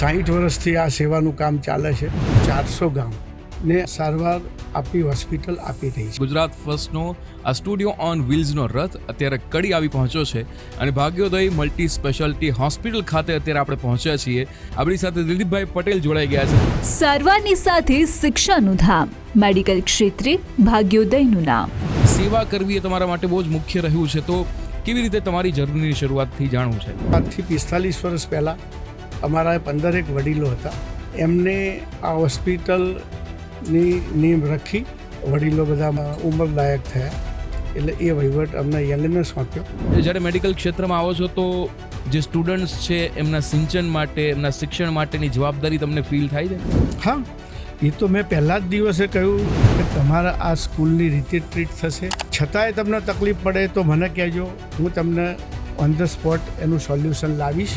સાહીઠ વર્ષથી આ સેવાનું કામ ચાલે છે. ચારસો ગામ ને સારવાર આપી હોસ્પિટલ આપી રહી છે. ગુજરાત ફર્સ્ટનો આ સ્ટુડિયો ઓન વ્હીલ્સનો રથ અત્યારે કડી આવી પહોંચ્યો છે અને ભાગ્યોદય મલ્ટી સ્પેશિયાલિટી હોસ્પિટલ ખાતે અત્યારે આપણે પહોંચ્યા છીએ. આપણી સાથે દિલીપભાઈ પટેલ જોડાઈ ગયા છે. સારવારની સાથે શિક્ષાનું ધામ મેડિકલ ક્ષેત્રે ભાગ્યોદયનું નામ. સેવા કરવી એ તમારા માટે બહુ જ મુખ્ય રહ્યું છે તો કેવી રીતે તમારી જર્નીની શરૂઆતથી જાણવું છે? આજથી પિસ્તાલીસ વર્ષ પહેલાં અમારા પંદરેક વડીલો હતા. એમને આ હોસ્પિટલની નીમ રાખી વડીલો બધા ઉંમરલાયક થયા. એટલે એ વહીવટ અમને યંગને સોંપ્યો. જ્યારે મેડિકલ ક્ષેત્રમાં આવો છો તો જે સ્ટુડન્ટ્સ છે એમના સિંચન માટે એમના શિક્ષણ માટેની જવાબદારી તમને ફીલ થાય છે? હા એ તો મેં પહેલા જ દિવસે કહ્યું કે તમારા આ સ્કૂલની રીતે ટ્રીટ થશે. છતાંય તમને તકલીફ પડે તો મને કહેજો. હું તમને ઓન ધ સ્પોટ એનું સોલ્યુશન લાવીશ.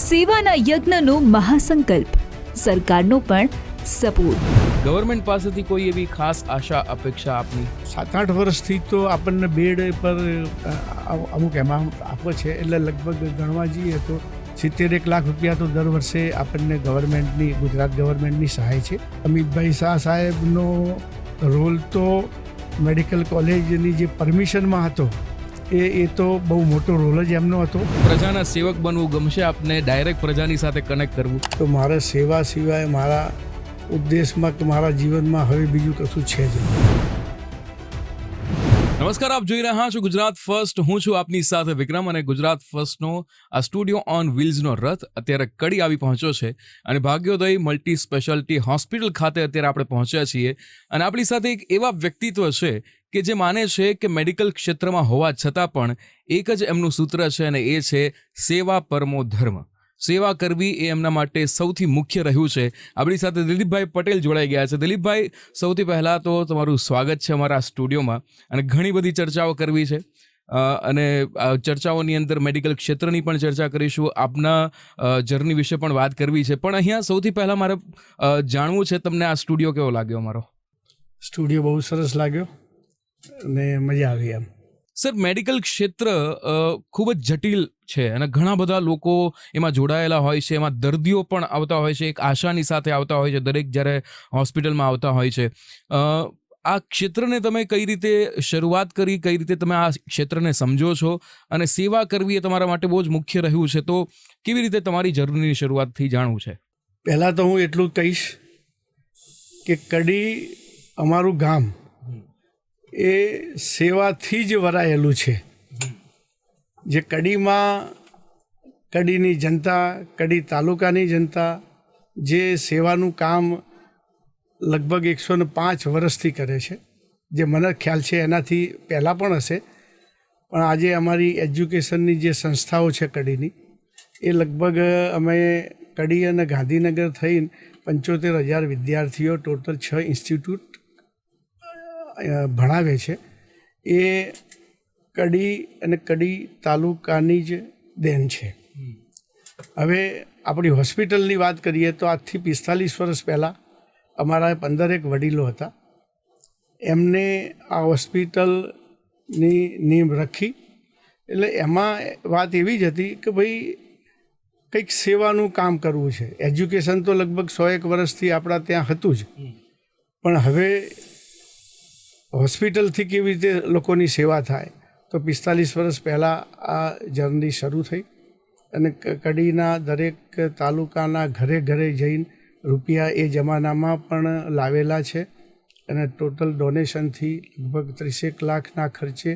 સેવાના યજ્ઞનો મહાસંકલ્પ સરકારનો પણ સપોર્ટ. ગવર્મેન્ટ પાસેથી કોઈ એવી ખાસ આશા અપેક્ષા આપની? સાત આઠ વર્ષથી તો આપણને બેડ પર અમુક એમાઉન્ટ આપે છે. એટલે લગભગ ગણવા જઈએ તો સિત્તેર એક લાખ રૂપિયા તો દર વર્ષે આપણને ગવર્મેન્ટની ગુજરાત ગવર્મેન્ટની સહાય છે. અમિતભાઈ શાહ સાહેબનો રોલ તો મેડિકલ કોલેજની જે પરમિશનમાં હતો એ એ તો બહુ મોટો રોલ જ એમનો હતો. પ્રજાના સેવક બનવું ગમશે આપને ડાયરેક્ટ પ્રજાની સાથે કનેક્ટ કરવું. તો મારે સેવા સિવાય મારા ઉદ્દેશમાં કે મારા જીવનમાં હવે બીજું કશું છે જ નહીં. નમસ્કાર, આપ જોઈ રહ્યા છો ગુજરાત ફર્સ્ટ. હું છું આપની સાથે વિક્રમ અને ગુજરાત ફર્સ્ટનો આ સ્ટુડિયો ઓન વ્હીલ્સનો રથ અત્યારે કડી આવી પહોંચ્યો છે અને ભાગ્યોદય મલ્ટી સ્પેશિયાલિટી હોસ્પિટલ ખાતે અત્યારે આપણે પહોંચ્યા છીએ અને આપણી સાથે એક એવા વ્યક્તિત્વ છે કે જે માને છે કે મેડિકલ ક્ષેત્રમાં હોવા છતાં પણ એક જ એમનું સૂત્ર છે અને એ છે સેવા પરમો ધર્મ. સેવા કરવી એ એમના માટે સૌથી મુખ્ય રહ્યું છે. આપણી સાથે દિલીપભાઈ પટેલ જોડાઈ ગયા છે. દિલીપભાઈ સૌથી પહેલાં તો તમારું સ્વાગત છે અમારા સ્ટુડિયોમાં અને ઘણી બધી ચર્ચાઓ કરવી છે. અને આ ચર્ચાઓની અંદર મેડિકલ ક્ષેત્રની પણ ચર્ચા કરીશું. આપના જર્ની વિશે પણ વાત કરવી છે. પણ અહીંયા સૌથી પહેલાં મારે જાણવું છે તમને આ સ્ટુડિયો કેવો લાગ્યો મારો સ્ટુડિયો બહુ સરસ લાગ્યો અને મજા આવી એમ. સર મેડિકલ ક્ષેત્ર ખૂબ જ જટિલ છે. અને ઘણા બધા લોકો એમાં જોડાયેલા હોય છે. એમાં દર્દીઓ પણ આવતા હોય છે. એક આશાની સાથે આવતા હોય છે. દરેક જ્યારે હોસ્પિટલમાં આવતા હોય છે. આ ક્ષેત્રને તમે કઈ રીતે શરૂઆત કરી? કઈ રીતે તમે આ ક્ષેત્રને સમજો છો? અને સેવા કરવી એ તમારા માટે બહુ જ મુખ્ય રહ્યું છે. તો કેવી રીતે તમારી જર્નીની શરૂઆતથી જાણવું છે? પહેલાં તો હું એટલું કહીશ કે કડી અમારું ગામ એ સેવાથી જ વરાયેલું છે. જે કડીમાં, કડીની જનતા, કડી તાલુકાની જનતા જે સેવાનું કામ લગભગ એકસો ને પાંચ વર્ષથી કરે છે, જે મને ખ્યાલ છે એનાથી પહેલાં પણ હશે. પણ આજે અમારી એજ્યુકેશનની જે સંસ્થાઓ છે કડીની, એ લગભગ અમે કડી અને ગાંધીનગર થઈને પંચોતેર હજાર વિદ્યાર્થીઓ ટોટલ છ ઇન્સ્ટિટ્યૂટ ભણાવે છે. એ કડી અને કડી તાલુકાની જ દેન છે. હવે આપણી હોસ્પિટલની વાત કરીએ તો આજથી પિસ્તાલીસ વર્ષ પહેલાં અમારા પંદરેક વડીલો હતા. એમને આ હોસ્પિટલની નીમ રાખી. એટલે એમાં વાત એવી જ હતી કે ભાઈ કંઈક સેવાનું કામ કરવું છે. એજ્યુકેશન તો લગભગ સો એક વર્ષથી આપણા ત્યાં હતું જ. પણ હવે હોસ્પિટલથી કેવી રીતે લોકોની સેવા થાય? તો પિસ્તાલીસ વર્ષ પહેલાં આ જર્ની શરૂ થઈ અને કડીના દરેક તાલુકાના ઘરે ઘરે જઈને રૂપિયા એ જમાનામાં પણ લાવેલા છે અને ટોટલ ડોનેશનથી લગભગ ત્રીસેક લાખના ખર્ચે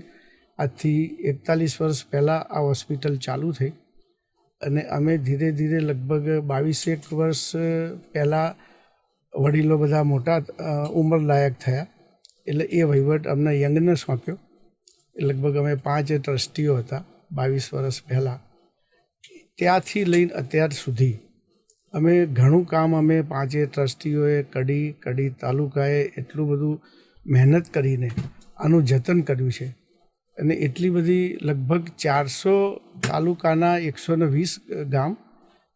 આજથી એકતાલીસ વર્ષ પહેલાં આ હોસ્પિટલ ચાલુ થઈ અને અમે ધીરે ધીરે લગભગ બાવીસેક વર્ષ પહેલાં વડીલો બધા મોટા ઉંમરલાયક થયા. એટલે એ વહીવટ અમને યંગને સોંપ્યો. લગભગ અમે પાંચ ટ્રસ્ટીઓ હતા, બાવીસ વર્ષ પહેલાં. ત્યાંથી લઈને અત્યાર સુધી અમે ઘણું કામ અમે પાંચે ટ્રસ્ટીઓએ કડી કડી તાલુકાએ એટલું બધું મહેનત કરીને આનું જતન કર્યું છે. અને એટલી બધી લગભગ ચારસો તાલુકાના એકસો ને વીસ ગામ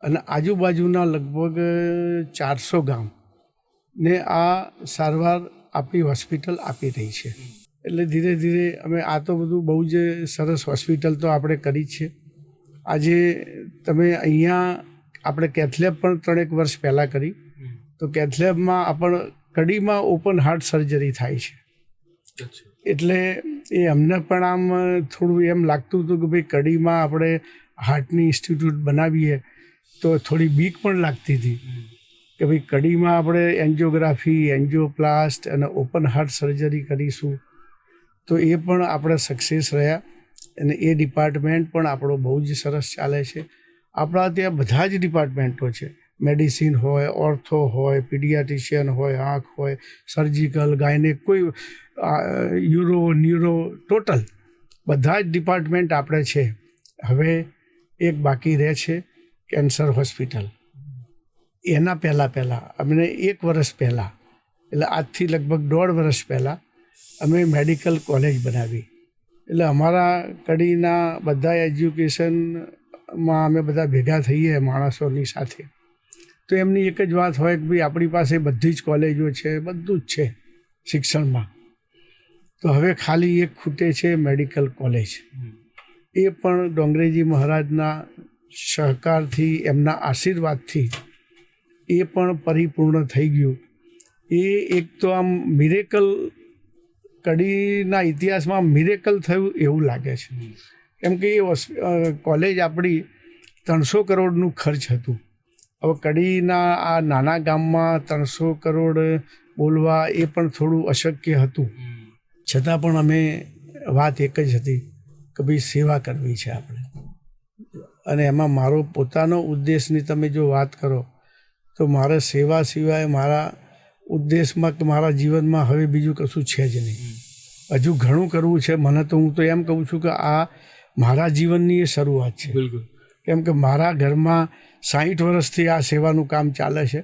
અને આજુબાજુના લગભગ ચારસો ગામ ને આ સારવાર આપણી હોસ્પિટલ આપી રહી છે. એટલે ધીરે ધીરે અમે આ તો બધું બહુ જ સરસ હોસ્પિટલ તો આપણે કરી જ છે. આજે તમે અહીંયા આપણે કેથલેબ પણ ત્રણેક વર્ષ પહેલાં કરી. તો કેથલેબમાં આપણ કડીમાં ઓપન હાર્ટ સર્જરી થાય છે. એટલે એ અમને પણ આમ થોડું એમ લાગતું હતું કે ભાઈ કડીમાં આપણે હાર્ટની ઇન્સ્ટિટ્યૂટ બનાવીએ તો થોડી બીક પણ લાગતી હતી. કે ભાઈ કડીમાં આપણે એન્જિયોગ્રાફી એન્જિયોપ્લાસ્ટ અને ઓપન હાર્ટ સર્જરી કરીશું. તો એ પણ આપણે સક્સેસ રહ્યા અને એ ડિપાર્ટમેન્ટ પણ આપણો બહુ જ સરસ ચાલે છે. આપણા ત્યાં બધા જ ડિપાર્ટમેન્ટો છે. મેડિસિન હોય ઓર્થો હોય પીડિયાટિશિયન હોય, આંખ હોય સર્જિકલ ગાયને કોઈ યુરો ન્યુરો ટોટલ બધા જ ડિપાર્ટમેન્ટ આપણે છે. હવે એક બાકી રહે છે કેન્સર હોસ્પિટલ એના પહેલાં પહેલાં, અમને એક વર્ષ પહેલાં, એટલે આજથી લગભગ દોઢ વર્ષ પહેલાં અમે મેડિકલ કોલેજ બનાવી. એટલે અમારા કડીના બધા એજ્યુકેશનમાં અમે બધા ભેગા થઈએ માણસોની સાથે. તો એમની એક જ વાત હોય કે ભાઈ આપણી પાસે બધી જ કોલેજો છે, બધું જ છે શિક્ષણમાં. તો હવે ખાલી એક ખૂટે છે મેડિકલ કોલેજ. એ પણ ડોંગરેજી મહારાજના સહકારથી, એમના આશીર્વાદથી એ પણ પરિપૂર્ણ થઈ ગયું. એ એક તો આમ મિરેકલ કડીના ઇતિહાસમાં મિરેકલ થયું એવું લાગે છે. કેમ કે એ કોલેજ આપણી ત્રણસો કરોડનું ખર્ચ હતું. હવે કડીના આ નાના ગામમાં ત્રણસો કરોડ બોલવા એ પણ થોડું અશક્ય હતું. છતાં પણ અમે વાત એક જ હતી કે ભાઈ સેવા કરવી છે આપણે. અને એમાં મારો પોતાનો ઉદ્દેશની તમે જો વાત કરો તો મારે સેવા સિવાય મારા ઉદ્દેશમાં કે મારા જીવનમાં હવે બીજું કશું છે જ નહીં. હજુ ઘણું કરવું છે. મને તો હું તો એમ કહું છું કે આ મારા જીવનની એ શરૂઆત છે. બિલકુલ. કેમ કે મારા ઘરમાં સાહીઠ વર્ષથી આ સેવાનું કામ ચાલે છે.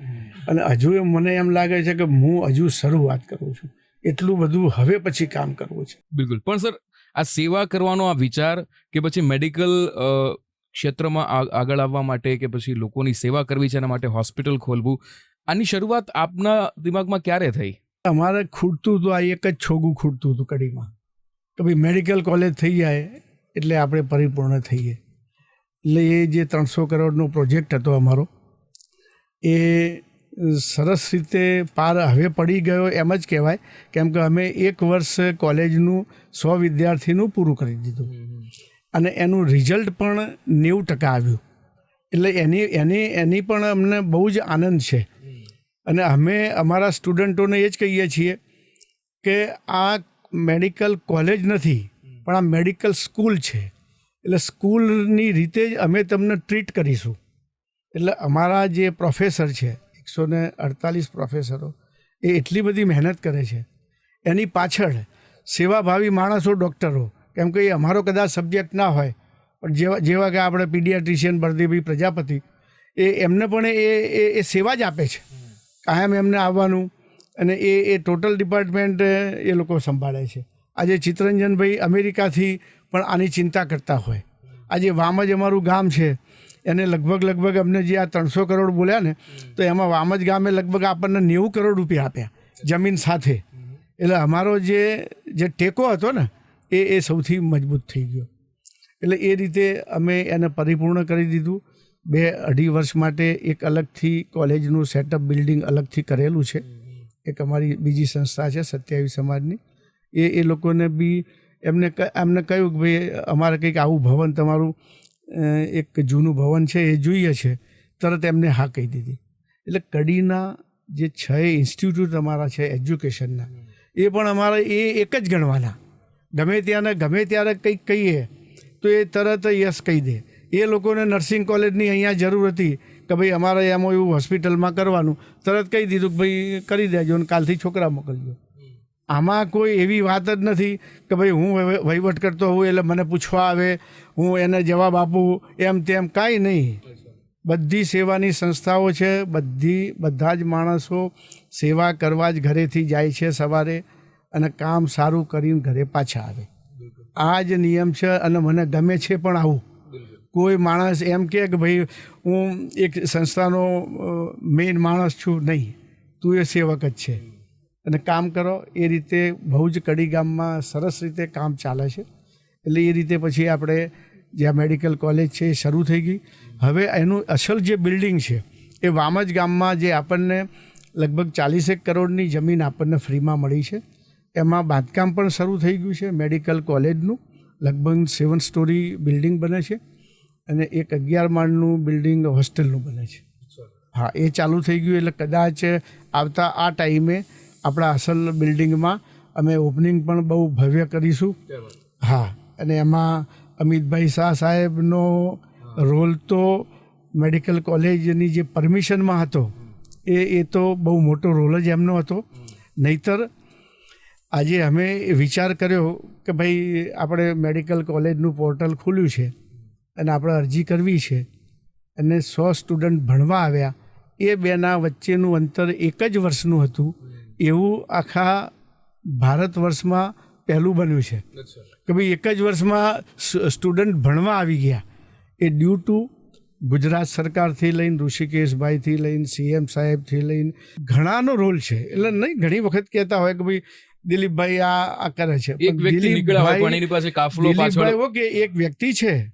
અને હજુ એ મને એમ લાગે છે કે હું હજુ શરૂઆત કરું છું. એટલું બધું હવે પછી કામ કરવું છે. બિલકુલ. પણ સર આ સેવા કરવાનો આ વિચાર કે પછી મેડિકલ ક્ષેત્રમાં આગળ આવવા માટે કે પછી લોકોની સેવા કરવી છે એના માટે હોસ્પિટલ ખોલવું આની શરૂઆત આપના દિમાગમાં ક્યારે થઈ? અમારે ખૂટતું હતું આ એક જ છોગું ખૂટતું હતું કડીમાં. કે ભાઈ મેડિકલ કોલેજ થઈ જાય એટલે આપણે પરિપૂર્ણ થઈએ. એટલે એ જે ત્રણસો કરોડનો પ્રોજેક્ટ હતો અમારો, એ સરસ રીતે પાર હવે પડી ગયો એમ જ કહેવાય. કેમ કે અમે એક વર્ષ કોલેજનું સો વિદ્યાર્થીનું પૂરું કરી દીધું. અને એનું રિઝલ્ટ પણ નેવું ટકા આવ્યું. એટલે એની એની એની પણ અમને બહુ જ આનંદ છે. અને અમે અમારા સ્ટુડન્ટોને એ જ કહીએ છીએ કે આ મેડિકલ કોલેજ નથી, પણ આ મેડિકલ સ્કૂલ છે. એટલે સ્કૂલની રીતે જ અમે તમને ટ્રીટ કરીશું. એટલે અમારા જે પ્રોફેસર છે એકસો ને અડતાલીસ પ્રોફેસરો, એ એટલી બધી મહેનત કરે છે. એની પાછળ સેવાભાવી માણસો ડૉક્ટરો, કેમ કે એ અમારો કદાચ સબ્જેક્ટ ના હોય, પણ જેવા જેવા કે આપણે પીડિયાટ્રિશિયન બળદેવભાઈ પ્રજાપતિ, એ એમને પણ એ એ સેવા જ આપે છે. કાયમ એમને આવવાનું અને એ એ ટોટલ ડિપાર્ટમેન્ટ એ લોકો સંભાળે છે. આજે ચિત્તરંજનભાઈ અમેરિકાથી પણ આની ચિંતા કરતા હોય. આજે વામજ અમારું ગામ છે. એને લગભગ લગભગ અમને જે આ ત્રણસો કરોડ બોલ્યા ને, તો એમાં વામજ ગામે લગભગ આપણને નેવું કરોડ રૂપિયા આપ્યા, જમીન સાથે. એટલે અમારો જે જે ટેકો હતો ને, એ એ સૌથી મજબૂત થઈ ગયો. એટલે એ રીતે અમે એને પરિપૂર્ણ કરી દીધું. બે અઢી વર્ષ માટે એક અલગથી કોલેજનું સેટઅપ બિલ્ડિંગ અલગથી કરેલું છે. એક અમારી બીજી સંસ્થા છે સત્યાવીસ સમાજની. એ એ લોકોને બી એમને એમને કહ્યું કે ભાઈ અમારે કંઈક આવું ભવન તમારું એક જૂનું ભવન છે એ જોઈએ છે. તરત એમને હા કહી દીધી. એટલે કડીના જે છ ઇન્સ્ટિટ્યૂટ અમારા છે એજ્યુકેશનના એ પણ અમારે એ એક જ ગણવાના. ગમે ત્યાંને ગમે ત્યારે કંઈક કહીએ તો એ તરત યસ કહી દે. એ લોકોને નર્સિંગ કોલેજની અહીંયા જરૂર હતી કે ભાઈ અમારે એમ એવું હોસ્પિટલમાં કરવાનું. તરત કહી દીધું કે ભાઈ કરી દેજો અને કાલથી છોકરા મોકલજો. આમાં કોઈ એવી વાત જ નથી કે ભાઈ હું વહીવટ કરતો હોઉં એટલે મને પૂછવા આવે, હું એને જવાબ આપું, એમ તેમ કાંઈ નહીં. બધી સેવાની સંસ્થાઓ છે, બધી, બધા જ માણસો સેવા કરવા જ ઘરેથી જાય છે સવારે અને કામ સારું કરીને ઘરે પાછા આવે. આ જ નિયમ છે અને મને ગમે છે પણ આવું. કોઈ માણસ એમ કે ભાઈ હું એક સંસ્થાનો મેઇન માણસ છું નહીં. તું એ સેવક જ છે. અને કામ કરો. એ રીતે બહુ જ કડી ગામમાં સરસ રીતે કામ ચાલે છે. એટલે એ રીતે પછી આપણે જ્યાં મેડિકલ કોલેજ છે એ શરૂ થઈ ગઈ. હવે એનું અસલ જે બિલ્ડિંગ છે એ વામજ ગામમાં જે આપણને લગભગ ચાલીસેક કરોડની જમીન આપણને ફ્રીમાં મળી છે. એમાં બાંધકામ પણ શરૂ થઈ ગયું છે મેડિકલ કોલેજનું. લગભગ સેવન સ્ટોરી બિલ્ડિંગ બને છે. અને એક અગિયાર માળનું બિલ્ડિંગ હોસ્ટેલનું બને છે. હા, એ ચાલુ થઈ ગયું એટલે કદાચ આવતા આ ટાઈમે આપણા અસલ બિલ્ડિંગમાં અમે ઓપનિંગ પણ બહુ ભવ્ય કરીશું. હા, અને એમાં અમિતભાઈ શાહ સાહેબનો રોલ તો મેડિકલ કોલેજની જે પરમિશનમાં હતો, એ એ તો બહુ મોટો રોલ જ એમનો હતો. નહીતર આજે અમે વિચાર કર્યો કે ભાઈ, આપણે મેડિકલ કોલેજનું પોર્ટલ ખુલ્યું છે. અને આપણે અરજી કરવી છે. અને સો સ્ટુડન્ટ ભણવા આવ્યા. એ બેના વચ્ચેનું અંતર એક જ વર્ષનું હતું. એવું આખા ભારત વર્ષમાં પહેલું બન્યું છે. કે ભાઈ એક જ વર્ષમાં સ્ટુડન્ટ ભણવા આવી ગયા. એ ડ્યુ ટુ ગુજરાત સરકારથી લઈને ઋષિકેશભાઈથી લઈને સીએમ સાહેબથી લઈને ઘણાનો રોલ છે. એટલે નહીં ઘણી વખત કહેતા હોય કે ભાઈ દિલીપભાઈ આ આ કરે છે. એક વ્યક્તિ નીકળ્યા હોય પણ એની પાસે કાફલો પાછળ દિલીપભાઈ એક વ્યક્તિ છે.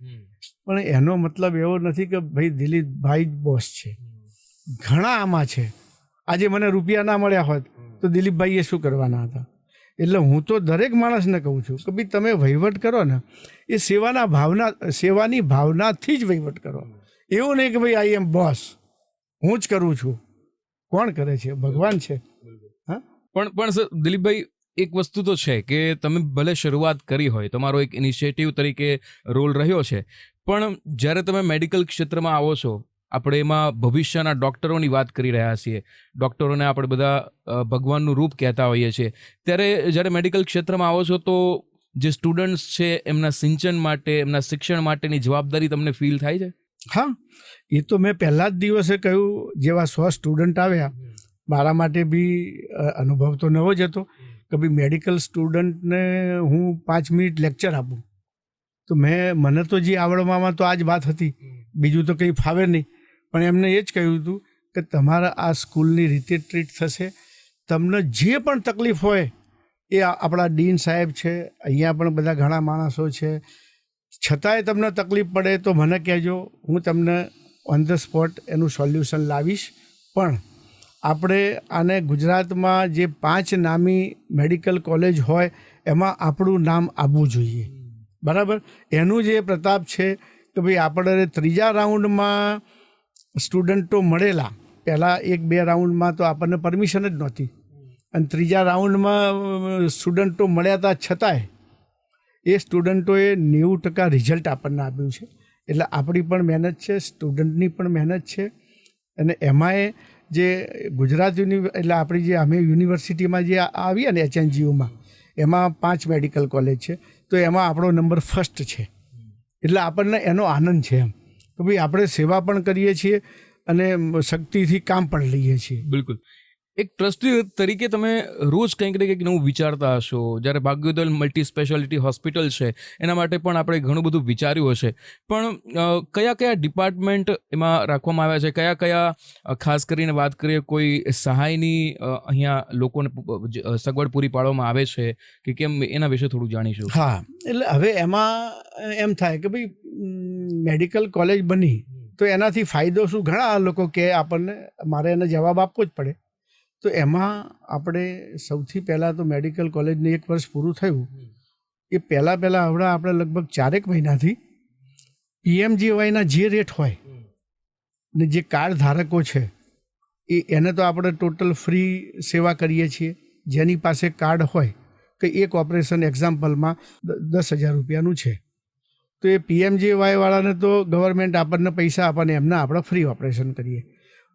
પણ એનો મતલબ એવો નથી કે ભાઈ દિલીપભાઈ જ બોસ છે. ઘણા આમાં છે. આજે મને રૂપિયા ના મળ્યા હોત તો દિલીપભાઈએ શું કરવાના હતા? એટલે હું તો દરેક માણસને કહું છું કે ભાઈ તમે વહીવટ કરો ને, એ સેવાના ભાવના, સેવાની ભાવનાથી જ વહીવટ કરો. એવું નહીં કે ભાઈ આઈ એમ બોસ હું જ કરું છું. કોણ કરે છે? ભગવાન છે. હા? પણ પણ સર, દિલીપભાઈ, એક વસ્તુ તો છે કે તમે ભલે શરૂઆત કરી હોય, તમારો એક ઇનિશિયેટિવ તરીકે રોલ રહ્યો છે પણ જ્યારે તમે મેડિકલ ક્ષેત્રમાં આવો છો, આપણે એમાં ભવિષ્યના ડૉક્ટરોની વાત કરી રહ્યા છીએ. ડૉક્ટરોને આપણે બધા ભગવાનનું રૂપ કહેતા હોઈએ છીએ. ત્યારે જ્યારે મેડિકલ ક્ષેત્રમાં આવો છો, તો જે સ્ટુડન્ટ્સ છે, એમના સિંચન માટે, એમના શિક્ષણ માટેની જવાબદારી તમને ફીલ થાય છે? હા. એ તો મેં પહેલા જ દિવસે કહ્યું, જેવા સો સ્ટુડન્ટ આવ્યા, મારા માટે બી અનુભવ તો નવો જ હતો કે ભાઈ મેડિકલ સ્ટુડન્ટને હું પાંચ મિનિટ લેક્ચર આપું. તો મેં, મને તો જે આવડવામાં તો આ જ વાત હતી. બીજું તો કંઈ ફાવે નહીં. પણ એમને એ જ કહ્યું હતું કે તમારા આ સ્કૂલની રીતે ટ્રીટ થશે. તમને જે પણ તકલીફ હોય, એ આપણા ડીન સાહેબ છે, અહીંયા પણ બધા ઘણા માણસો છે. છતાંય તમને તકલીફ પડે તો મને કહેજો, હું તમને ઓન ધ સ્પોટ એનું સોલ્યુશન લાવીશ. પણ આપણે આને ગુજરાતમાં જે પાંચ નામી મેડિકલ કોલેજ હોય, એમાં આપણું નામ આવવું જોઈએ. બરાબર? એનું જે પ્રતાપ છે કે ભાઈ આપણે ત્રીજા રાઉન્ડમાં સ્ટુડન્ટો મળેલા. પહેલાં એક બે રાઉન્ડમાં તો આપણને પરમિશન જ નહોતી. અને ત્રીજા રાઉન્ડમાં સ્ટુડન્ટો મળ્યા હતા છતાંય એ સ્ટુડન્ટોએ નેવું ટકા રિઝલ્ટ આપણને આપ્યું છે. એટલે આપણી પણ મહેનત છે સ્ટુડન્ટની પણ મહેનત છે. અને એમાંય જે ગુજરાત યુનિ એટલે આપણી જે અમે યુનિવર્સિટીમાં જે આવીએ ને એચએનજીયુમાં એમાં પાંચ મેડિકલ કોલેજ છે. તો એમાં આપણો નંબર ફર્સ્ટ છે. એટલે આપણને એનો આનંદ છે એમ. કે ભાઈ આપણે સેવા પણ કરીએ છીએ અને શક્તિથી કામ પણ લઈએ છીએ. બિલકુલ. એક ટ્રસ્ટી તરીકે તમે રોજ કંઈક ને કંઈક નવું વિચારતા હશો. જ્યારે ભાગ્યોદલ મલ્ટી સ્પેશિયાલિટી હોસ્પિટલ છે, એના માટે પણ આપણે ઘણું બધું વિચાર્યું હશે. પણ કયા કયા ડિપાર્ટમેન્ટ એમાં રાખવામાં આવ્યા છે? કયા કયા ખાસ કરીને વાત કરીએ કોઈ સહાયની અહીંયા લોકોને સગવડ પૂરી પાડવામાં આવે છે કે કેમ એના વિશે થોડું જાણીશું? હા, એટલે હવે એમાં એમ થાય કે ભાઈ મેડિકલ કોલેજ બની, તો એનાથી ફાયદો શું? ઘણા લોકો કે આપણને, મારે એને જવાબ આપવો જ પડે. તો એમાં આપણે સૌથી પહેલાં તો મેડિકલ કોલેજને એક વર્ષ પૂરું થયું. એ પહેલાં પહેલાં હમણાં આપણે લગભગ ચારેક મહિનાથી પીએમજીવાયના જે રેટ હોય ને જે કાર્ડ ધારકો છે, એ એને તો આપણે ટોટલ ફ્રી સેવા કરીએ છીએ. જેની પાસે કાર્ડ હોય કે એક ઓપરેશન એક્ઝામ્પલમાં દસ હજાર રૂપિયાનું છે. તો એ પીએમજીવાયવાળાને તો ગવર્મેન્ટ આપણને પૈસા આપણને એમના આપણે ફ્રી ઓપરેશન કરીએ.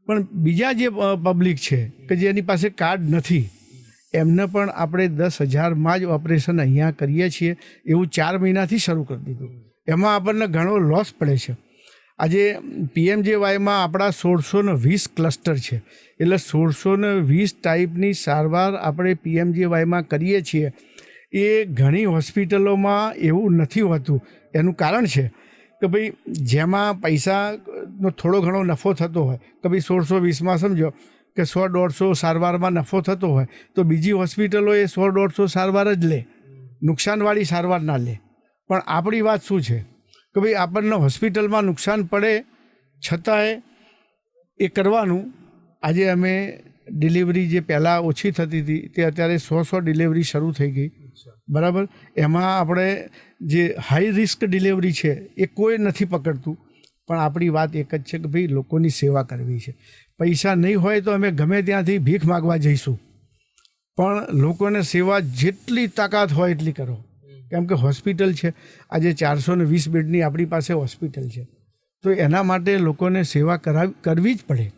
પણ બીજા જે પબ્લિક છે કે જેની પાસે કાર્ડ નથી, એમને પણ આપણે દસ હજારમાં જ ઓપરેશન અહીંયા કરીએ છીએ, એવું ચાર મહિનાથી શરૂ કરી દીધું. એમાં આપણને ઘણો લોસ પડે છે. આજે પીએમજેવાયમાં આપણા સોળસો ને વીસ ક્લસ્ટર છે. એટલે સોળસો ને વીસ ટાઈપની સારવાર આપણે પીએમજેવાયમાં કરીએ છીએ. એ ઘણી હોસ્પિટલોમાં એવું નથી હોતું. એનું કારણ છે કે ભાઈ જેમાં પૈસાનો થોડો ઘણો નફો થતો હોય કે ભાઈ સોળસો વીસમાં સમજો કે સો દોઢસો સારવારમાં નફો થતો હોય તો બીજી હોસ્પિટલો એ સો દોઢસો સારવાર જ લે. નુકસાનવાળી સારવાર ના લે. પણ આપણી વાત શું છે? કે ભાઈ આપણને હોસ્પિટલમાં નુકસાન પડે છતાંય એ કરવાનું. આજે અમે ડિલિવરી જે પહેલાં ઓછી થતી હતી તે અત્યારે સો સો ડિલિવરી શરૂ થઈ ગઈ. બરાબર? એમાં આપણે જે હાઈ રિસ્ક ડિલિવરી છે, એ કોઈ નથી પકડતું. પણ આપણી વાત એક જ છે કે ભાઈ લોકોની સેવા કરવી છે. પૈસા નહીં હોય તો અમે ગમે ત્યાંથી ભીખ માગવા જઈશું. પણ લોકોને સેવા જેટલી તાકાત હોય એટલી કરો. કેમ કે હોસ્પિટલ છે. આજે ચારસો ને વીસ બેડની આપણી પાસે હોસ્પિટલ છે. તો એના માટે લોકોને સેવા કરાવી, કરવી જ પડે.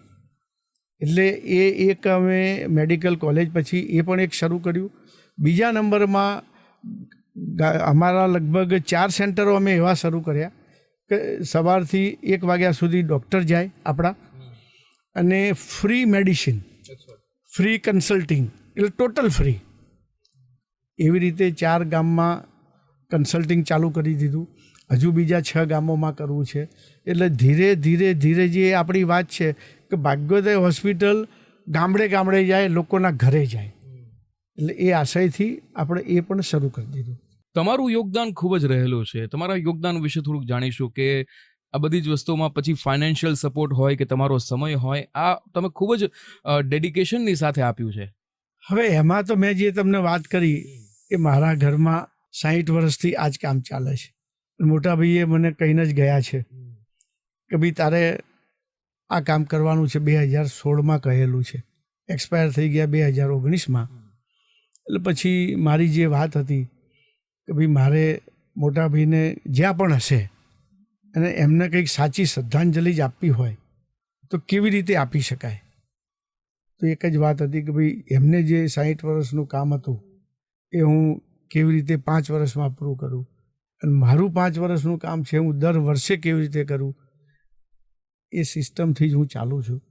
એટલે એ એક અમે મેડિકલ કોલેજ પછી એ પણ એક શરૂ કર્યું. બીજા નંબરમાં અમારા લગભગ ચાર સેન્ટરો અમે એવા શરૂ કર્યા કે સવારથી એક વાગ્યા સુધી ડૉક્ટર જાય આપણા. અને ફ્રી મેડિસિન, ફ્રી કન્સલ્ટિંગ, એટલે ટોટલ ફ્રી. એવી રીતે ચાર ગામમાં કન્સલ્ટિંગ ચાલુ કરી દીધું. હજુ બીજા છ ગામોમાં કરવું છે. એટલે ધીરે ધીરે ધીરે જે આપણી વાત છે કે ભાગ્યોદય હોસ્પિટલ ગામડે ગામડે જાય, લોકોના ઘરે જાય. એટલે એ આશયથી આપણે એ પણ શરૂ કરી દીધું. તમારું યોગદાન ખૂબ જ રહેલું છે. તમારા યોગદાન વિશે થોડુંક જાણીશું કે આ બધી જ વસ્તુઓમાં પછી ફાઇનાન્શિયલ સપોર્ટ હોય કે તમારો સમય હોય, આ તમે ખૂબ જ ડેડિકેશનની સાથે આપ્યું છે. હવે એમાં તો મેં જે તમને વાત કરી એ મારા ઘરમાં સાહીઠ વર્ષથી આ જ કામ ચાલે છે. મોટા ભાઈએ મને કહીને જ ગયા છે કે ભાઈ તારે આ કામ કરવાનું છે બે હજાર સોળમાં કહેલું છે. એક્સપાયર થઈ ગયા બે હજાર ઓગણીસમાં. એટલે પછી મારી જે વાત હતી કે ભાઈ મારે મોટા ભાઈને જ્યાં પણ હશે અને એમને કંઈક સાચી શ્રદ્ધાંજલિ જ આપવી હોય, તો કેવી રીતે આપી શકાય? તો એક જ વાત હતી કે ભાઈ એમને જે સાહીઠ વર્ષનું કામ હતું, એ હું કેવી રીતે પાંચ વર્ષમાં પૂરું કરું? અને મારું પાંચ વર્ષનું કામ છે, હું દર વર્ષે કેવી રીતે કરું? એ સિસ્ટમથી જ હું ચાલું છું.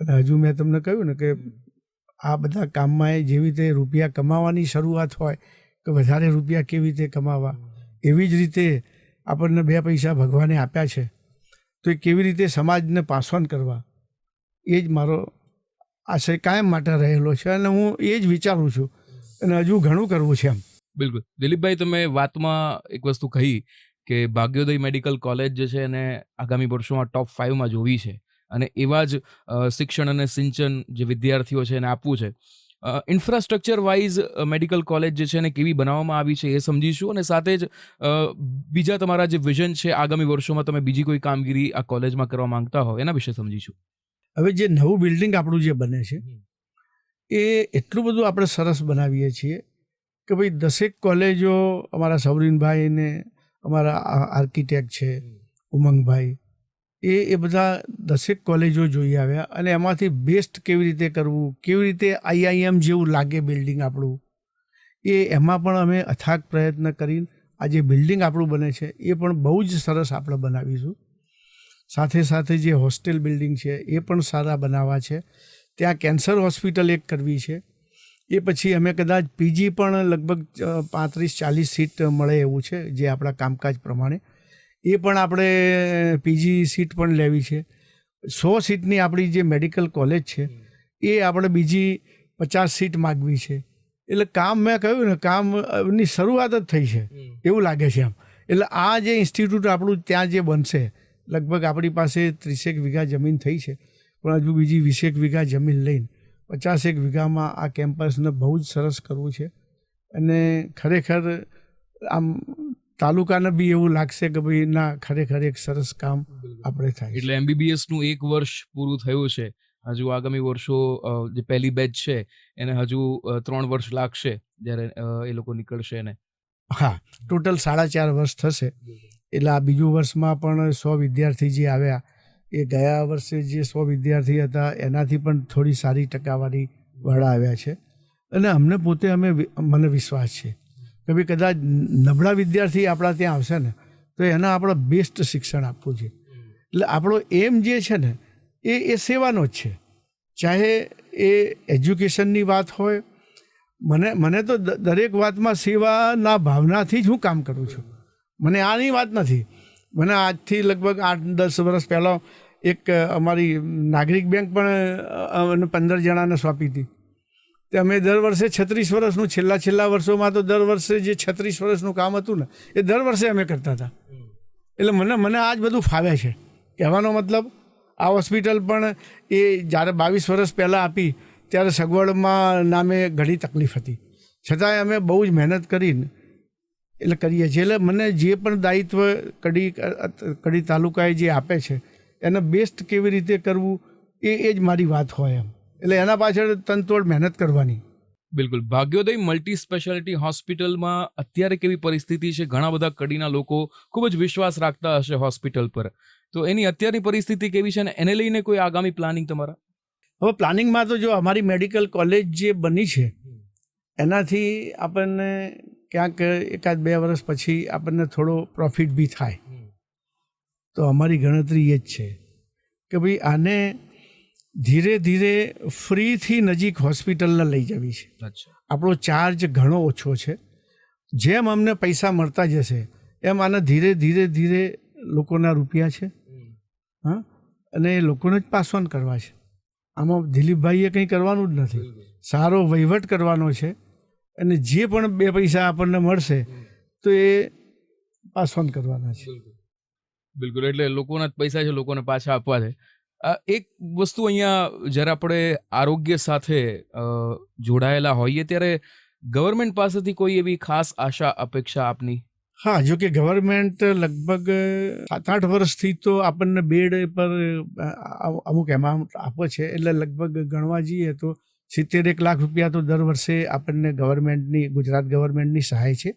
અને હજુ મેં તમને કહ્યું ને કે આ બધા કામમાં એ જેવી રીતે રૂપિયા કમાવાની શરૂઆત હોય કે વધારે રૂપિયા કેવી રીતે કમાવા? એવી જ રીતે આપણને બે પૈસા ભગવાને આપ્યા છે. તો એ કેવી રીતે સમાજને પાસવાન કરવા? એ જ મારો આશય કાયમ માટે રહેલો છે અને હું એ જ વિચારું છું. અને હજુ ઘણું કરવું છે એમ. બિલકુલ. દિલીપભાઈ, તમે વાતમાં એક વસ્તુ કહી કે ભાગ્યોદય મેડિકલ કોલેજ જે છે એને આગામી વર્ષોમાં ટોપ ફાઇવમાં જોવી છે. અને એવા જ શિક્ષણ અને સિંચન જે વિદ્યાર્થીઓ છે એને આપવું છે. ઇન્ફ્રાસ્ટ્રક્ચર વાઇઝ મેડિકલ કોલેજ જે છે એને કેવી બનાવવામાં આવી છે એ સમજીશું અને સાથે જ બીજા તમારા જે વિઝન છે આગામી વર્ષોમાં તમે બીજી કોઈ કામગીરી આ કોલેજમાં કરવા માંગતા હો એના વિશે સમજીશું. હવે જે નવું બિલ્ડિંગ આપણું જે બને છે એ એટલું બધું આપણે સરસ બનાવીએ છીએ કે ભાઈ દસેક કોલેજો અમારા સૌરીનભાઈ ને અમારા આર્કિટેક્ટ છે ઉમંગભાઈ એ એ બધા દસેક કોલેજો જોઈ આવ્યા અને એમાંથી બેસ્ટ કેવી રીતે કરવું, કેવી રીતે આઈઆઈએમ જેવું લાગે બિલ્ડિંગ આપણું. એ, એમાં પણ અમે અથાગ પ્રયત્ન કરીને આ જે બિલ્ડિંગ આપણું બને છે, એ પણ બહુ જ સરસ આપણે બનાવીશું. સાથે સાથે જે હોસ્ટેલ બિલ્ડિંગ છે, એ પણ સારા બનાવવા છે. ત્યાં કેન્સર હોસ્પિટલ એક કરવી છે. એ પછી અમે કદાચ પીજી પણ લગભગ પાંત્રીસ ચાલીસ સીટ મળે એવું છે, જે આપણા કામકાજ પ્રમાણે. એ પણ આપણે પીજી સીટ પણ લેવી છે. સો સીટની આપણી જે મેડિકલ કોલેજ છે એ આપણે બીજી પચાસ સીટ માગવી છે. એટલે કામ મેં કહ્યું ને કામની શરૂઆત જ થઈ છે. એવું લાગે છે આમ. એટલે આ જે ઇન્સ્ટિટ્યૂટ આપણું ત્યાં જે બનશે લગભગ આપણી પાસે ત્રીસેક વીઘા જમીન થઈ છે. પણ હજુ બીજી વીસેક વીઘા જમીન લઈને પચાસેક વીઘામાં આ કેમ્પસને બહુ જ સરસ કરવું છે. અને ખરેખર આમ તાલુકાને બી એવું લાગશે કે ભાઈ ના ખરેખર એક સરસ કામ આપણે થાય એટલે એમબીબીએસનું એક વર્ષ પૂરું થયું છે. હજુ આગામી વર્ષો જે પહેલી બેચ છે એને હજુ ત્રણ વર્ષ લાગશે જ્યારે એ લોકો નીકળશે એને. હા ટોટલ સાડા ચાર વર્ષ થશે. એટલે આ બીજું વર્ષમાં પણ સો વિદ્યાર્થી જે આવ્યા એ ગયા વર્ષે જે સો વિદ્યાર્થી હતા એનાથી પણ થોડી સારી ટકાવારી વાળા આવ્યા છે. અને અમને પોતે અમે મને વિશ્વાસ છે. કે ભાઈ કદાચ નબળા વિદ્યાર્થી આપણા ત્યાં આવશે ને, તો એને આપણે બેસ્ટ શિક્ષણ આપવું છે. એટલે આપણો એમ જે છે ને, એ એ સેવાનો જ છે. ચાહે એ એજ્યુકેશનની વાત હોય, મને મને તો દરેક વાતમાં સેવાના ભાવનાથી જ હું કામ કરું છું. મને આની વાત નથી. મને આજથી લગભગ આઠ, દસ વર્ષ પહેલાં એક અમારી નાગરિક બેંક પણ પંદર જણાને સોંપી હતી. તે અમે દર વર્ષે છત્રીસ વર્ષનું, છેલ્લા છેલ્લા વર્ષોમાં તો દર વર્ષે જે છત્રીસ વર્ષનું કામ હતું ને, એ દર વર્ષે અમે કરતા હતા. એટલે મને મને આ જ બધું ફાવે છે. કહેવાનો મતલબ, આ હોસ્પિટલ પણ એ જ્યારે બાવીસ વર્ષ પહેલાં આપી, ત્યારે સગવડમાં નામે ઘણી તકલીફ હતી. છતાંય અમે બહુ જ મહેનત કરીને, એટલે કરીએ છીએ. એટલે મને જે પણ દાયિત્વ કડી કડી તાલુકાએ જે આપે છે, એને બેસ્ટ કેવી રીતે કરવું, એ એ જ મારી વાત હોય એમ. એટલે એના પાછળ તનતોડ મહેનત કરવાની. બિલકુલ. ભાગ્યોદય મલ્ટી સ્પેશિયાલિટી હોસ્પિટલમાં અત્યારે કેવી પરિસ્થિતિ છે? ઘણા બધા કડીના લોકો ખૂબ જ વિશ્વાસ રાખતા હશે હોસ્પિટલ પર. તો એની અત્યારની પરિસ્થિતિ કેવી છે? અને એને લઈને કોઈ આગામી પ્લાનિંગ તમારા? હવે પ્લાનિંગમાં તો જો અમારી મેડિકલ કોલેજ જે બની છે એનાથી આપણને ક્યાંક એકાદ બે વર્ષ પછી આપણને થોડો પ્રોફિટ બી થાય. તો અમારી ગણતરી એ જ છે કે ભાઈ આને ધીરે ધીરે ફ્રીથી નજીક હોસ્પિટલને લઈ જવી છે. આપણો ચાર્જ ઘણો ઓછો છે. જેમ અમને પૈસા મળતા જશે એમ આને ધીરે ધીરે ધીરે લોકોના રૂપિયા છે. હા? અને એ લોકોને જ પાસ ઓન કરવા છે. આમાં દિલીપભાઈએ કંઈ કરવાનું જ નથી. સારો વહીવટ કરવાનો છે. અને જે પણ બે પૈસા આપણને મળશે તો એ પાસ ઓન કરવાના છે. બિલકુલ. એટલે લોકોના જ પૈસા છે લોકોને પાછા આપવા છે. એક વસ્તુ અહીંયા જ્યારે આપણે આરોગ્ય સાથે જોડાયેલા હોઈએ ત્યારે ગવર્મેન્ટ પાસેથી કોઈ એવી ખાસ આશા, અપેક્ષા આપની? હા, જો કે ગવર્મેન્ટ લગભગ સાત આઠ વર્ષથી તો આપણને બેડ પર અમુક એમાઉન્ટ આપે છે. એટલે લગભગ ગણવા જઈએ તો સિત્તેર એક લાખ રૂપિયા તો દર વર્ષે આપણને ગવર્મેન્ટની, ગુજરાત ગવર્મેન્ટની સહાય છે.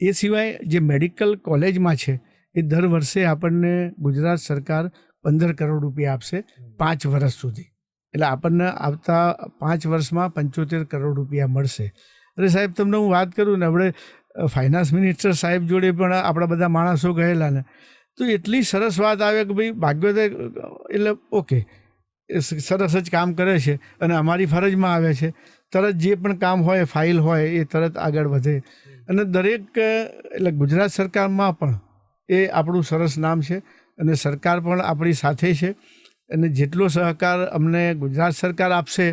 એ સિવાય જે મેડિકલ કોલેજમાં છે, એ દર વર્ષે આપણને ગુજરાત સરકાર પંદર કરોડ રૂપિયા આપશે પાંચ વર્ષ સુધી. એટલે આપણને આવતા પાંચ વર્ષમાં પંચોતેર કરોડ રૂપિયા મળશે. અરે સાહેબ, તમને હું વાત કરું ને, આપણે ફાઇનાન્સ મિનિસ્ટર સાહેબ જોડે પણ આપણા બધા માણસો ગયેલા ને, તો એટલી સરસ વાત આવે કે ભાઈ ભાગ્યોદય એટલે ઓકે સરસ જ કામ કરે છે અને અમારી ફરજમાં આવે છે. તરત જે પણ કામ હોય ફાઇલ હોય, એ તરત આગળ વધે. અને દરેક એટલે ગુજરાત સરકારમાં પણ એ આપણું સરસ નામ છે. અને સરકાર પણ આપણી સાથે છે. અને જેટલો સહકાર અમને ગુજરાત સરકાર આપશે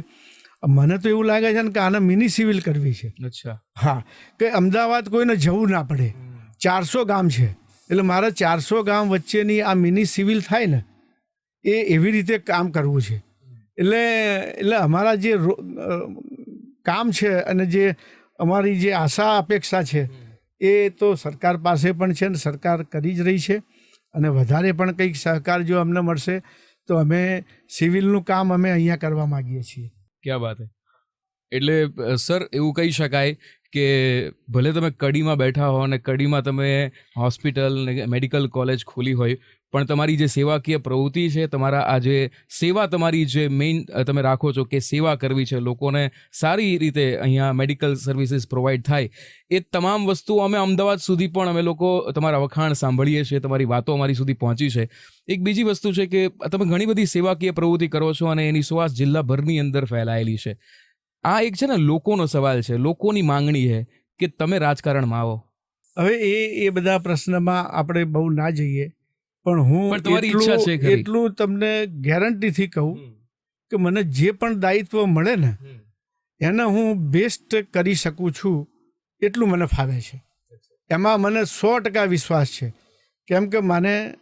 મને તો એવું લાગે છે ને કે આને મિની સિવિલ કરવી છે. અચ્છા. હા કે અમદાવાદ કોઈને જવું ના પડે. ચારસો ગામ છે. એટલે મારે ચારસો ગામ વચ્ચેની આ મિની સિવિલ થાય ને એ એવી રીતે કામ કરવું છે. એટલે એટલે અમારા જે કામ છે અને જે અમારી જે આશા અપેક્ષા છે એ તો સરકાર પાસે પણ છે ને સરકાર કરી જ રહી છે. અને વધારે પણ કંઈક સહકાર જો અમને મળશે, તો અમે સિવિલનું કામ અમે અહીંયા કરવા માગીએ છીએ. ક્યાં વાત એટલે સર, એવું કહી શકાય કે ભલે તમે કડીમાં બેઠા હો અને કડીમાં તમે હોસ્પિટલ ને મેડિકલ કોલેજ ખોલી હોય પણ તમારી જે સેવાકીય પ્રવૃત્તિ છે, તમારા આ જે સેવા તમારી જે મેઇન તમે રાખો છો કે સેવા કરવી છે, લોકોને સારી રીતે અહીંયા મેડિકલ સર્વિસીસ પ્રોવાઈડ થાય, એ તમામ વસ્તુઓ અમે અમદાવાદ સુધી પણ અમે લોકો તમારા વખાણ સાંભળીએ છીએ, તમારી વાતો અમારી સુધી પહોંચી છે. એક બીજી વસ્તુ છે કે, તમે ઘણી બધી સેવાકીય પ્રવૃત્તિ કરો છો અને એની સુવાસ જિલ્લાભરની અંદર ફેલાયેલી છે. આ એક છે ને લોકોનો સવાલ છે, લોકોની માંગણી છે કે તમે રાજકારણમાં આવો. હવે એ એ બધા પ્રશ્નમાં આપણે બહુ ના જઈએ. પણ હું તમારી ઈચ્છા છે એટલું એટલું તમને ગેરંટીથી કહું કે મને જે પણ દાયિત્વ મળે ને એને હું બેસ્ટ કરી શકું છું એટલું મને ફાવે છે. એમાં મને સો ટકા વિશ્વાસ છે. કેમ કે મને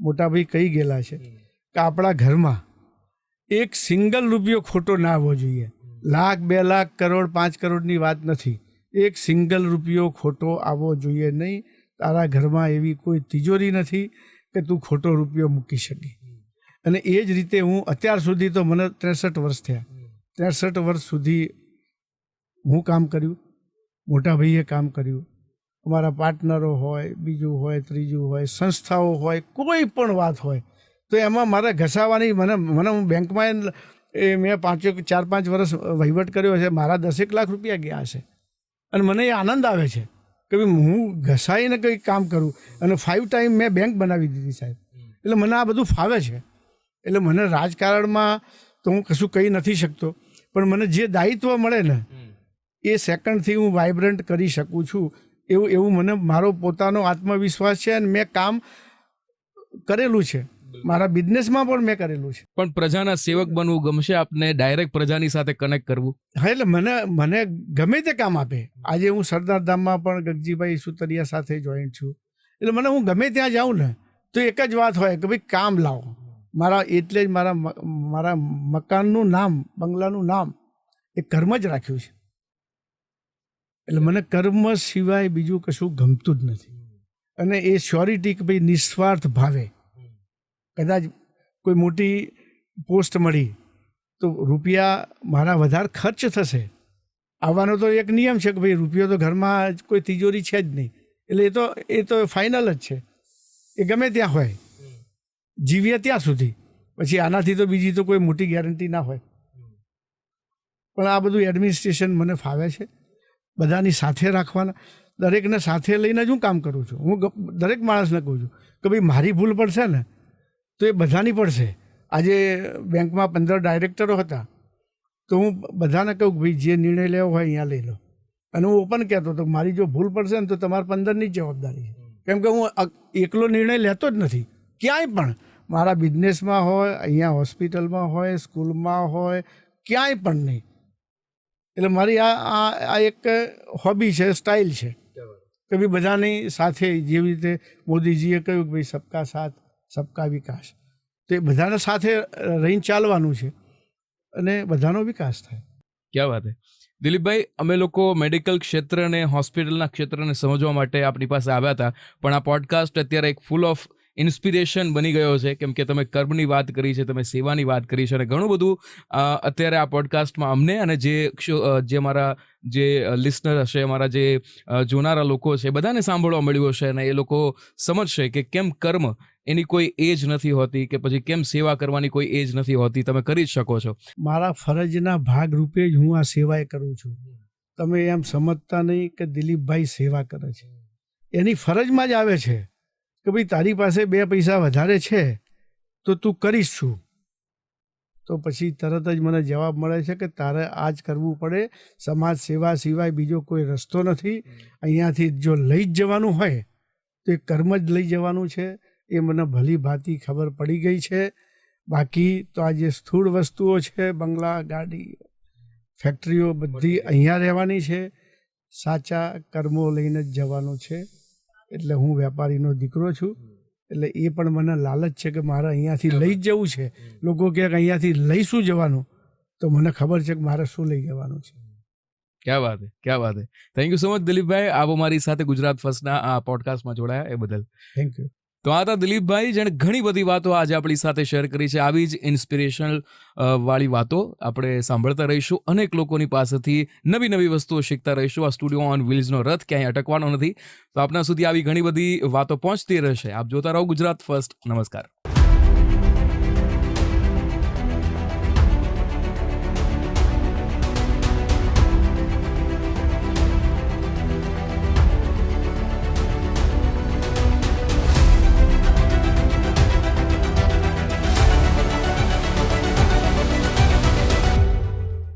મોટાભાઈ કહી ગયેલા છે કે આપણા ઘરમાં એક સિંગલ રૂપિયો ખોટો ના આવવો જોઈએ. લાખ બે લાખ કરોડ પાંચ કરોડની વાત નથી. એક સિંગલ રૂપિયો ખોટો આવવો જોઈએ નહીં. તારા ઘરમાં એવી કોઈ તિજોરી નથી. કે તું ખોટો રૂપિયો મૂકી શકી. અને એ જ રીતે હું અત્યાર સુધી તો મને ત્રેસઠ વર્ષ થયા. ત્રેસઠ વર્ષ સુધી હું કામ કર્યું. મોટા ભાઈએ કામ કર્યું. અમારા પાર્ટનરો હોય, બીજું હોય, ત્રીજું હોય, સંસ્થાઓ હોય, કોઈ પણ વાત હોય, તો એમાં મારે ઘસાવાની મને મને હું બેંકમાં એ મેં પાંચેક ચાર, પાંચ વર્ષ વહીવટ કર્યો છે. મારા દસેક લાખ રૂપિયા ગયા છે. અને મને એ આનંદ આવે છે. કે હું ઘસાઈને કંઈક કામ કરું. અને ફાઇવ ટાઈમ મેં બેંક બનાવી દીધી સાહેબ. એટલે મને આ બધું ફાવે છે. એટલે મને રાજકારણમાં તો હું કશું કહી નથી શકતો. પણ મને જે દાયિત્વ મળે ને, એ સેકન્ડથી હું વાઇબ્રન્ટ કરી શકું છું. એવું એવું મને, મારો પોતાનો આત્મવિશ્વાસ છે અને મેં કામ કરેલું છે. મારા બિઝનેસમાં પણ મેં કરેલું છે. પણ પ્રજાના સેવક બનવું ગમશે? આપને ડાયરેક્ટ પ્રજાની સાથે કનેક્ટ કરવું? હા એટલે મને મને ગમે તે કામ આપે. આજે હું સરદાર ધામમાં પણ ગગજીભાઈ સુતરિયા સાથે જોઈન્ટ છું. એટલે મને હું ગમે ત્યાં જાઉં ને તો એક જ વાત હોય કે ભાઈ કામ લાવો. મારા એટલે જ મારા મારા મકાનનું નામ બંગલાનું નામ એ કર્મ જ રાખ્યું છે. એટલે મને કર્મ સિવાય બીજું કશું ગમતું જ નથી. અને એ શ્યોરિટી કે ભાઈ નિસ્વાર્થ ભાવે. કદાચ કોઈ મોટી પોસ્ટ મળી, તો રૂપિયા મારા વધારે ખર્ચ થશે. આવવાનો તો એક નિયમ છે કે ભાઈ રૂપિયો તો ઘરમાં કોઈ તિજોરી છે જ નહીં. એટલે એ તો એ તો ફાઇનલ જ છે. એ ગમે ત્યાં હોય. જીવીએ ત્યાં સુધી. પછી આનાથી તો બીજી તો કોઈ મોટી ગેરંટી ના હોય. પણ આ બધું એડમિનિસ્ટ્રેશન મને ફાવે છે. બધાની સાથે રાખવાના. દરેકને સાથે લઈને જ હું કામ કરું છું. હું દરેક માણસને કહું છું કે ભાઈ મારી ભૂલ પડશે ને તો એ બધાની પડશે. આજે બેંકમાં પંદર ડાયરેક્ટરો હતા તો હું બધાને કહું કે ભાઈ જે નિર્ણય લેવો હોય અહીંયા લઈ લો. અને હું ઓપન કહેતો હતો મારી જો ભૂલ પડશે ને તો તમારા પંદરની જ જવાબદારી છે. કેમ કે હું એકલો નિર્ણય લેતો જ નથી. ક્યાંય પણ મારા બિઝનેસમાં હોય અહીંયા હોસ્પિટલમાં હોય સ્કૂલમાં હોય ક્યાંય પણ નહીં. એટલે મારી આ આ આ એક હોબી છે સ્ટાઇલ છે. કે ભાઈ બધાની સાથે જેવી રીતે મોદીજીએ કહ્યું કે ભાઈ સબકા સાથ. સબકા વિકાસ. તો બધાને સાથે રહીને ચાલવાનું છે અને બધાનો વિકાસ થાય. ક્યાં વાત છે દિલીપભાઈ, અમે લોકો મેડિકલ ક્ષેત્ર અને હોસ્પિટલના ક્ષેત્રને સમજવા માટે આપણી પાસે આવ્યા હતા, પણ આ પોડકાસ્ટ અત્યારે એક ફૂલ ઓફ ઇન્સ્પિરેશન બની ગયો છે, કેમ કે તમે કર્મની વાત કરી છે, તમે સેવાની વાત કરી છે અને ઘણું બધું અત્યારે આ પોડકાસ્ટમાં અમને અને જે જે મારા, જે લિસનર હશે અમારા જે જોનારા લોકો છે, બધાને સાંભળવા મળ્યું હશે અને એ લોકો સમજશે કે કેમ કર્મ એની કોઈ એજ નથી હોતી કે પછી કેમ સેવા કરવાની કોઈ એજ નથી હોતી, તમે કરી જ શકો છો. મારા ફરજના ભાગ રૂપે જ હું આ સેવાએ કરું છું. તમે એમ સમજતા નહીં કે દિલીપભાઈ સેવા કરે છે. એની ફરજમાં જ આવે છે. કે ભાઈ તારી પાસે બે પૈસા વધારે છે તો તું કરીશ શું? તો પછી તરત જ મને જવાબ મળે છે કે તારે આ જ કરવું પડે સમાજ સેવા સિવાય બીજો કોઈ રસ્તો નથી. અહીંયાથી જો લઈ જ જવાનું હોય તો એ કર્મ જ લઈ જવાનું છે. એ મને ભલી ભાતી ખબર પડી ગઈ છે. બાકી તો આ જે સ્થૂળ વસ્તુઓ છે બંગલા ગાડી ફેક્ટરીઓ બધી. અહીંયા રહેવાની છે. સાચા કર્મો લઈને જ જવાનું છે. એટલે હું વેપારીનો દીકરો છું. એટલે એ પણ મને લાલચ છે કે મારે અહીંયાથી લઈ જ જવું છે. લોકો કહે કે અહીંયાથી લઈ શું જવાનું. તો મને ખબર છે કે મારે શું લઈ જવાનું છે. ક્યાં વાત હે? ક્યાં વાત હે? Thank you so much Dilipbhai. આપ અમારી સાથે ગુજરાત ફર્સ્ટના આ પોડકાસ્ટમાં જોડાયા એ બદલ. થેન્ક યુ તો આ હતા દિલીપભાઈ, જેણે ઘણી બધી વાતો આજે આપણી સાથે શેર કરી છે. આવી જ ઇન્સ્પિરેશનલ વાળી વાતો આપણે સાંભળતા રહીશું. અનેક લોકોની પાસેથી નવી નવી વસ્તુઓ શીખતા રહીશું. આ સ્ટુડિયો ઓન વ્હીલ્સનો રથ ક્યાંય અટકવાનો નથી. તો આપના સુધી આવી ઘણી બધી વાતો પહોંચતી રહેશે. આપ જોતા રહો ગુજરાત ફર્સ્ટ નમસ્કાર.